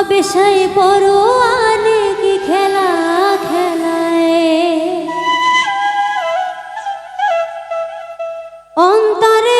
আবেশায় পরোয়ানে কি খেলা খেলায়। অন্তরে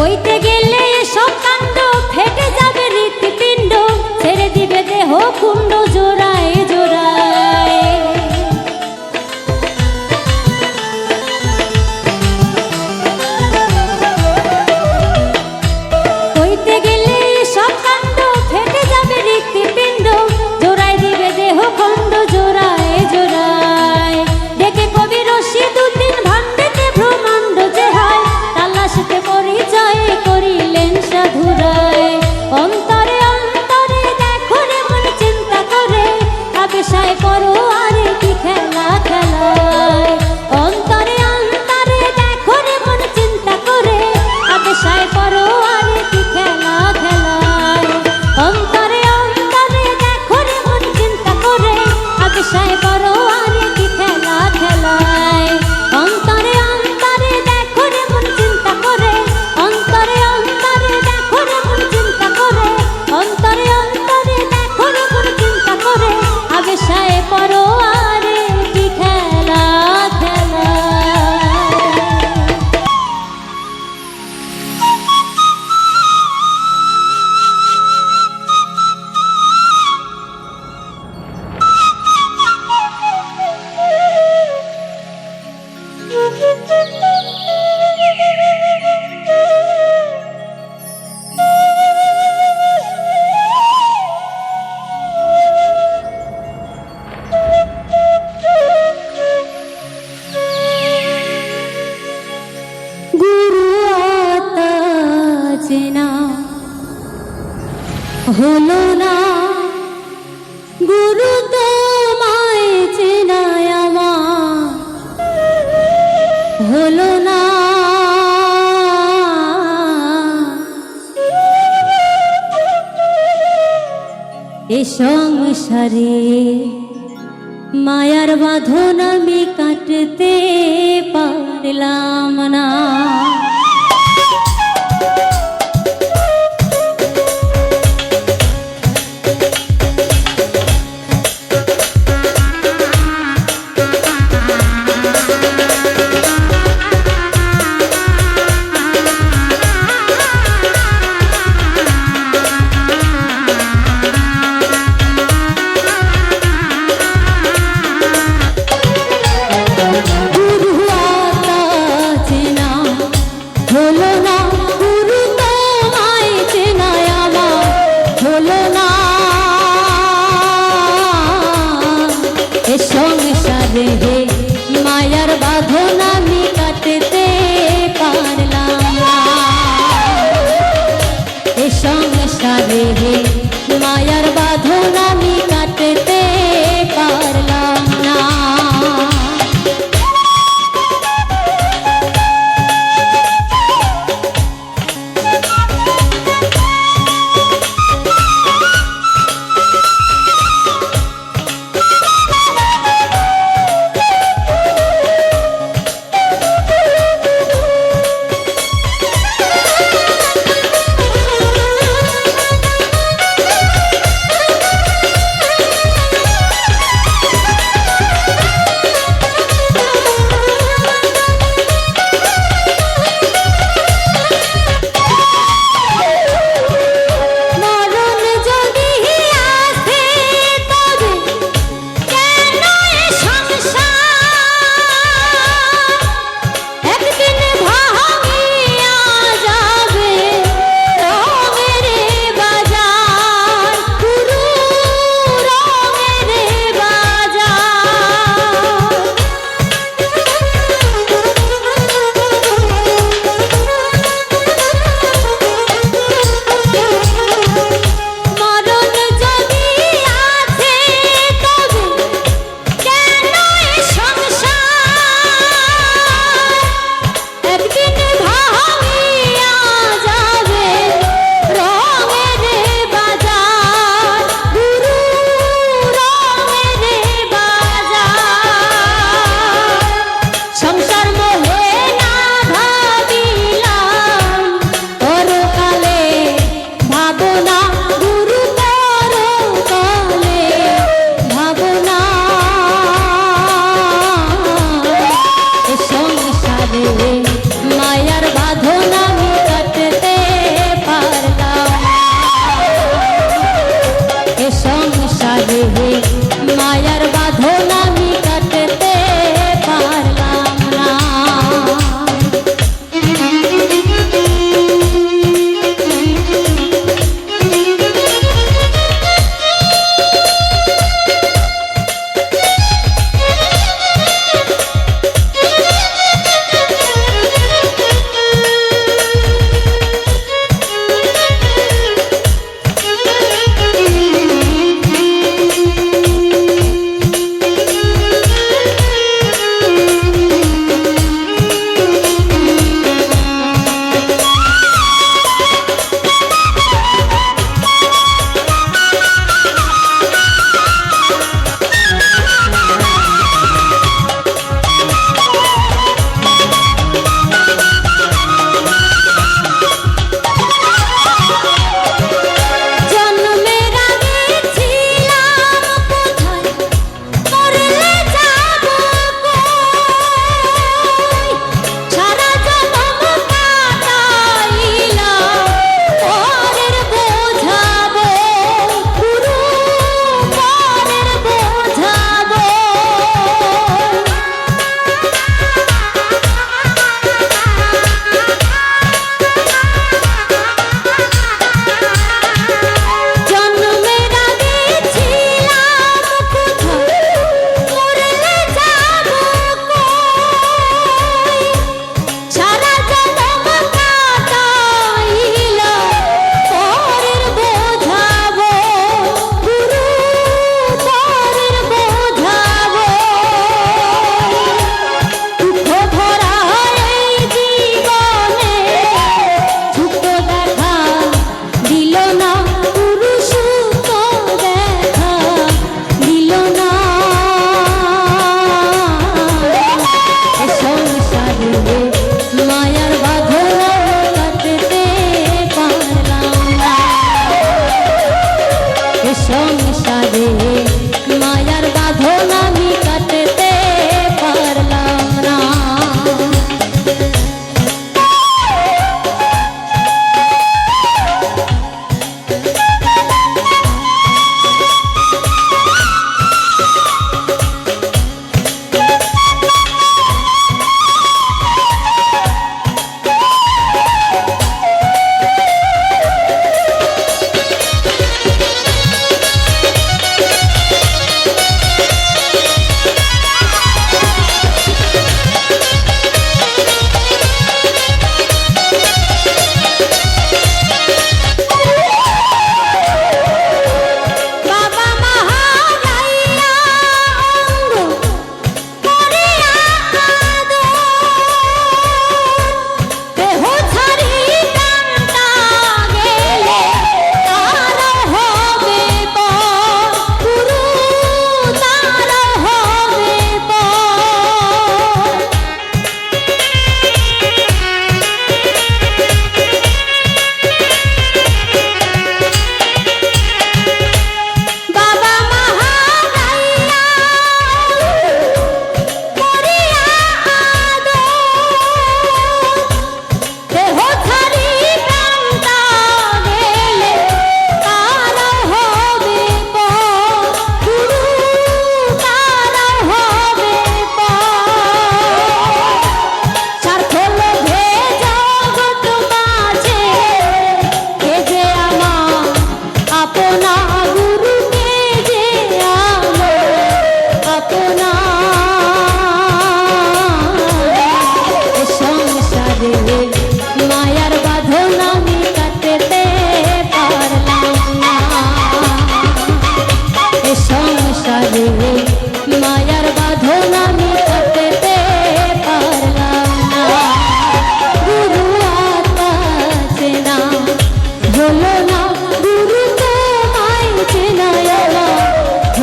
হইতে এ সংসারে মায়ার বাঁধন আমি কাটতে পারলাম না। হলো না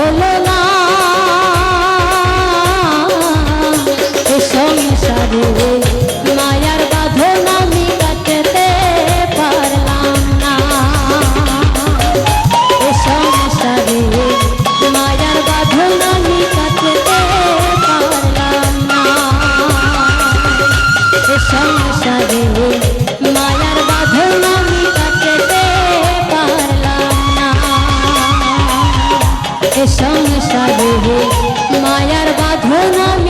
হলো না। সংসারে মায়ার বাঁধন আমি কাটতে পারলাম না। সংসারে মায়ার বাঁধন আমি কাটতে পারলাম না। সংসারে সংসারে মায়ার বাঁধন